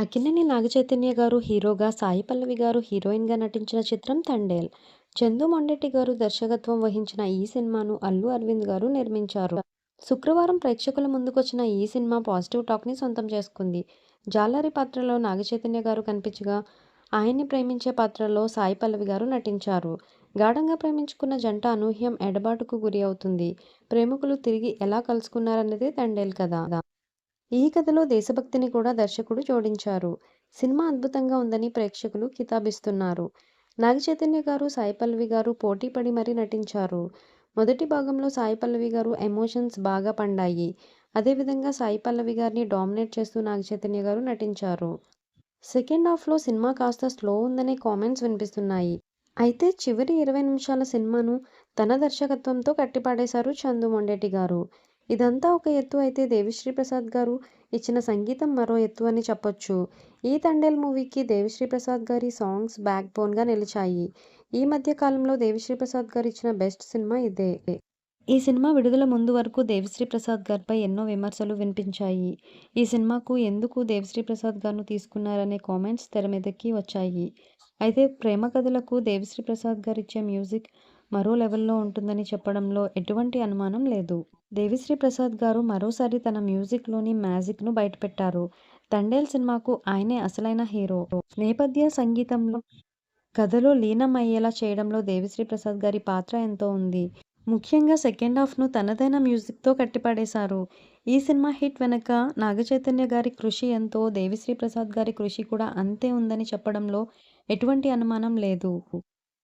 అక్కినేని నాగచైతన్య గారు హీరోగా, సాయి పల్లవి గారు హీరోయిన్‌గా నటించిన చిత్రం 'తండేల్'. చందు మొండెట్టి గారు దర్శకత్వం వహించిన ఈ సినిమాను అల్లు అరవింద్ గారు నిర్మించారు. శుక్రవారం ప్రేక్షకుల ముందుకొచ్చిన ఈ సినిమా పాజిటివ్ టాక్‌ని సొంతం చేసుకుంది. జాలరి పాత్రలో నాగచైతన్య గారు కనిపించగా, ఆయన్ని ప్రేమించే పాత్రలో సాయి పల్లవి గారు నటించారు. గాఢంగా ప్రేమించుకున్న జంట అనూహ్యం ఎడబాటుకు గురి అవుతుంది. ప్రేమికులు తిరిగి ఎలా కలుసుకున్నారన్నది 'తండేల్' కదా ఈ కథలో దేశభక్తిని కూడా దర్శకుడు జోడించారు. సినిమా అద్భుతంగా ఉందని ప్రేక్షకులు కితాబిస్తున్నారు. నాగచైతన్య గారు, సాయి పల్లవి గారు పోటీ పడి మరీ నటించారు. మొదటి భాగంలో సాయి పల్లవి గారు ఎమోషన్స్ బాగా పండాయి. అదేవిధంగా సాయి పల్లవి గారిని డామినేట్ చేస్తూ నాగచైతన్య గారు నటించారు. సెకండ్ హాఫ్‌లో సినిమా కాస్త స్లో ఉందనే కామెంట్స్ వినిపిస్తున్నాయి. అయితే చివరి ఇరవై నిమిషాల సినిమాను తన దర్శకత్వంతో కట్టిపడేశారు చందు మొండేటి గారు. ఇదంతా ఒక ఎత్తు అయితే దేవిశ్రీ ప్రసాద్ గారు ఇచ్చిన సంగీతం మరో ఎత్తు అని చెప్పొచ్చు. ఈ 'తండేల్' మూవీకి దేవిశ్రీ ప్రసాద్ గారి సాంగ్స్ బ్యాక్ బోన్‌గా నిలిచాయి. ఈ మధ్య కాలంలో దేవిశ్రీ ప్రసాద్ గారు ఇచ్చిన బెస్ట్ సినిమా ఇదే. ఈ సినిమా విడుదల ముందు వరకు దేవిశ్రీ ప్రసాద్ గారిపై ఎన్నో విమర్శలు వినిపించాయి. ఈ సినిమాకు ఎందుకు దేవిశ్రీ ప్రసాద్ గారిను తీసుకున్నారనే కామెంట్స్ తెరమీదకి వచ్చాయి. అయితే ప్రేమ కథలకు దేవిశ్రీ ప్రసాద్ గారిచ్చే మ్యూజిక్ మరో లెవెల్‌లో ఉంటుందని చెప్పడంలో ఎటువంటి అనుమానం లేదు. దేవిశ్రీ ప్రసాద్ గారు మరోసారి తన మ్యూజిక్‌లోని మ్యాజిక్‌ను బయటపెట్టారు. 'తండేల్' సినిమాకు ఆయనే అసలైన హీరో. నేపథ్య సంగీతంలో, కథలో లీనం అయ్యేలా చేయడంలో దేవిశ్రీ ప్రసాద్ గారి పాత్ర ఎంతో ఉంది. ముఖ్యంగా సెకండ్ హాఫ్‌ను తనదైన మ్యూజిక్‌తో కట్టిపడేశారు. ఈ సినిమా హిట్ వెనక నాగచైతన్య గారి కృషి ఎంతో దేవిశ్రీ ప్రసాద్ గారి కృషి కూడా అంతే ఉందని చెప్పడంలో ఎటువంటి అనుమానం లేదు.